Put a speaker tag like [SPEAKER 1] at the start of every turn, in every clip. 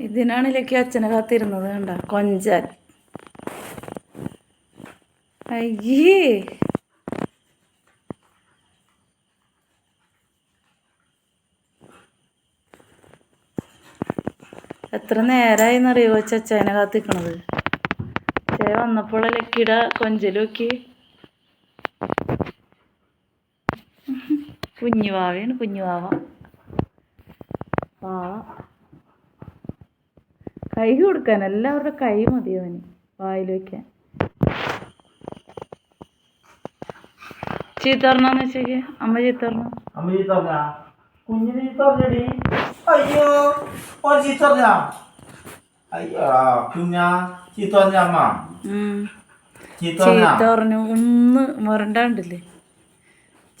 [SPEAKER 1] ഇതിനാണ് ലക്കി അച്ഛനെ കാത്തിരുന്നത് കണ്ട? കൊഞ്ചൻ. അയ്യേ. എത്ര നേരമായി എന്നറിയോ ചച്ചനെ കാത്തിക്കണത്? ചേ വന്നപ്പോൾ ലക്കിയുടെ കൊഞ്ചലൊക്കെ കുഞ്ഞുവാവയാണ് കുഞ്ഞുവാവ. പാവ കൈ കൊടുക്കാൻ എല്ലാവരുടെ കൈ മതി അവന് വായിൽ വെക്കാൻ. ചീത്ത പറഞ്ഞാന്ന് വെച്ചേക്ക് അമ്മ ചീത്ത പറഞ്ഞു?
[SPEAKER 2] അമ്മ ചീത്ത കുഞ്ഞിന് ചീത്ത അയ്യോ ഓൻ ചീത്ത അയ്യോ കുഞ്ഞാ ചീത്ത പറഞ്ഞ അമ്മ? ചീത്ത പറഞ്ഞാ?
[SPEAKER 1] ചീത്ത പറഞ്ഞു ഒന്ന് മുരണ്ടാണ്ടില്ലേ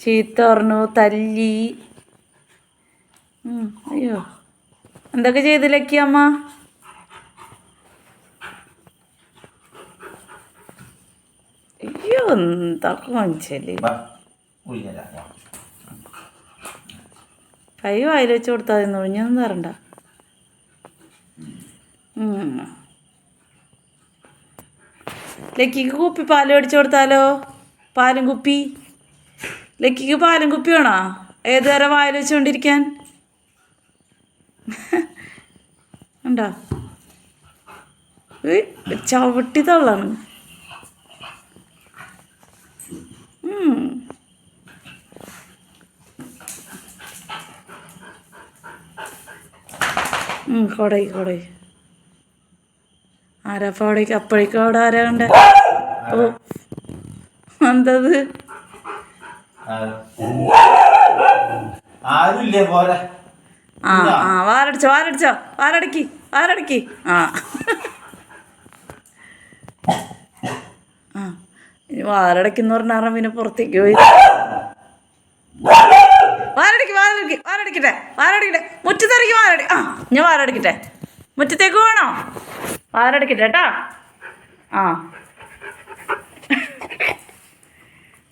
[SPEAKER 1] ചീത്തറിഞ്ഞു തല്ലി. അയ്യോ. എന്തൊക്കെ ചെയ്തില്ലക്കി അമ്മ? അയ്യോ എന്താ
[SPEAKER 2] വാ
[SPEAKER 1] കൈ വായിൽ വെച്ച് കൊടുത്താൽ മതി നുഴിഞ്ഞൊന്നും തരണ്ട ലക്കിക്ക് കുപ്പി പാൽ മേടിച്ചു കൊടുത്താലോ? പാലും കുപ്പി? ലക്കിക്ക് പാലും കുപ്പി വേണോ? ഏതുവരെ വായിൽ വെച്ചുകൊണ്ടിരിക്കാൻ ഉണ്ടോ? ചവിട്ടി തള്ളാണ്. കൊടൈ കൊടൈ ആരാ അപ്പോഴേക്ക് അപ്പോഴേക്കും അവിടെ ആരാ കണ്ട? ഓ എന്തത്?
[SPEAKER 2] ആരുല്ലേ പോരെ?
[SPEAKER 1] ആ ആ വാരടിച്ചോ വാരടിച്ചോ വാരടക്കി വാരടക്കി ആ. ആ ഇനി വാരടക്കിന്ന് പറഞ്ഞാൽ പിന്നെ പുറത്തേക്ക് പോയി. വാരടക്കി വാരടക്കി വാരടക്കട്ടെ വാരടക്കട്ടെ മുറ്റത്തിറക്കി വാരടി ആ ഞാൻ വാരടക്കട്ടെ മുറ്റത്തേക്ക് വേണോ വാരടക്കട്ടെ കേട്ടാ. ആ.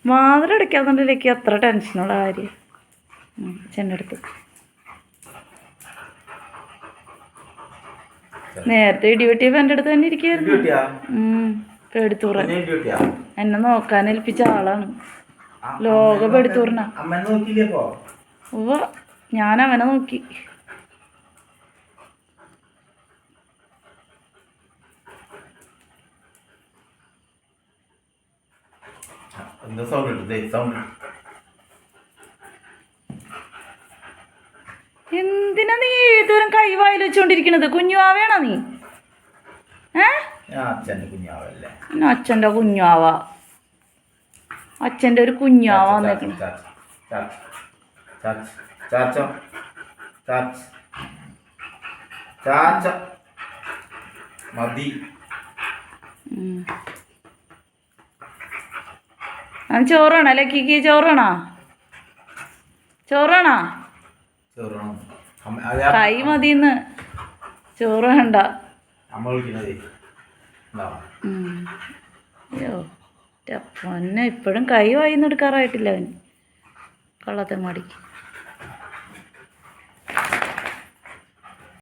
[SPEAKER 1] മാതിരടയ്ക്കാന്നുണ്ടെങ്കിലേക്ക് അത്ര ടെൻഷനുള്ള കാര്യം. ചെന്റെ നേരത്തെ ഇടിവെട്ടിയപ്പോ എന്റെ അടുത്ത് തന്നെ
[SPEAKER 2] ഇരിക്കായിരുന്നു. പേടിത്തൂറ
[SPEAKER 1] എന്നെ നോക്കാൻ ഏൽപ്പിച്ച ആളാണ്. ലോക പേടിത്തൂറിന. ഞാൻ അവനെ നോക്കി.
[SPEAKER 2] സൗണ്ട് സൗണ്ട്
[SPEAKER 1] എന്തിനാ നീ ഏതുവരം കൈ വായിൽ വെച്ചുകൊണ്ടിരിക്കണത് കുഞ്ഞുവാവേണോ നീ? ഏ?
[SPEAKER 2] അച്ഛന്റെ
[SPEAKER 1] അച്ഛന്റെ അച്ഛന്റെ കുഞ്ഞാവ അച്ഛന്റെ ഒരു കുഞ്ഞാവ വന്നേക്കണ.
[SPEAKER 2] മതി.
[SPEAKER 1] ചോറാണോ? ലക്കിക്ക് ചോറാണോ ചോറാണോ?
[SPEAKER 2] ചോറാണ്?
[SPEAKER 1] കൈ മതിന്ന്. ചോറ് വേണ്ട. അയ്യോ പൊന്നെ ഇപ്പോഴും കൈ വായിന്ന് എടുക്കാറായിട്ടില്ല അവന്. കള്ളത്തെ മാടിക്ക്